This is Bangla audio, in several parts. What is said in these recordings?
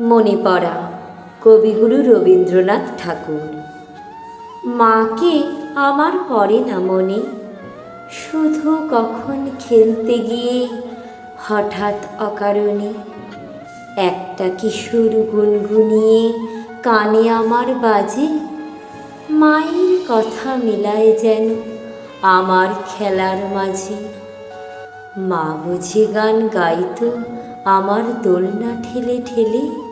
মনে পড়া কবিগুরু রবীন্দ্রনাথ ঠাকুর। মাকে আমার পড়ে না মনে? শুধু কখন খেলতে গিয়ে হঠাৎ অকারণে? একটা কিশোর গুনগুনিয়ে কানে আমার বাজে। মায়ের কথা মিলায় যেন আমার খেলার মাঝে। মা বুঝি গান গাইতো, আমার দোলনা ঠেলে ঠেলে।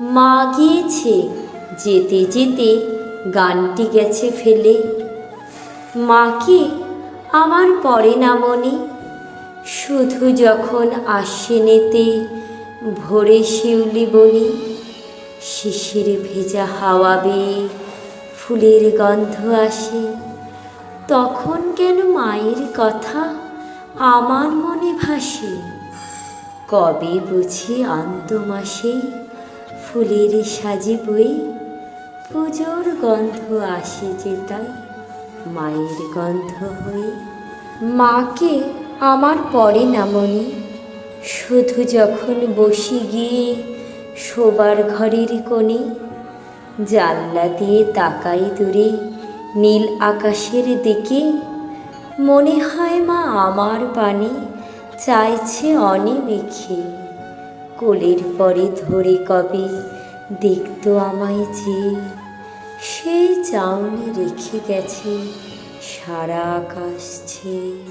মা গিয়েছে যেতে যেতে গানটি গেছে ফেলে। মাকে আমার পড়ে না মনে। শুধু যখন আশ্বিনেতে ভোরে শিউলি বনি। শিশির ভেজা হাওয়া বেয়ে ফুলের গন্ধ আসে। তখন কেন মায়ের কথা আমার মনে ভাসে? কবে বুঝি আন্ত মাসে? ফুলের সাজে বই, পুজোর গন্ধ আসে যে তাই মায়ের গন্ধ হয়ে। মাকে আমার পড়ে না মনে, শুধু যখন বসি গিয়ে শোবার ঘরের কোণে, জানলা দিয়ে তাকাই দূরে নীল আকাশের দিকে। মনে হয় মা আমার পানে চাইছে অনেমেখে কোলের পরে ধরে কবে দেখতো আমায় যে সেই চাউনি রেখে গেছে সারা আকাশ ছেয়ে।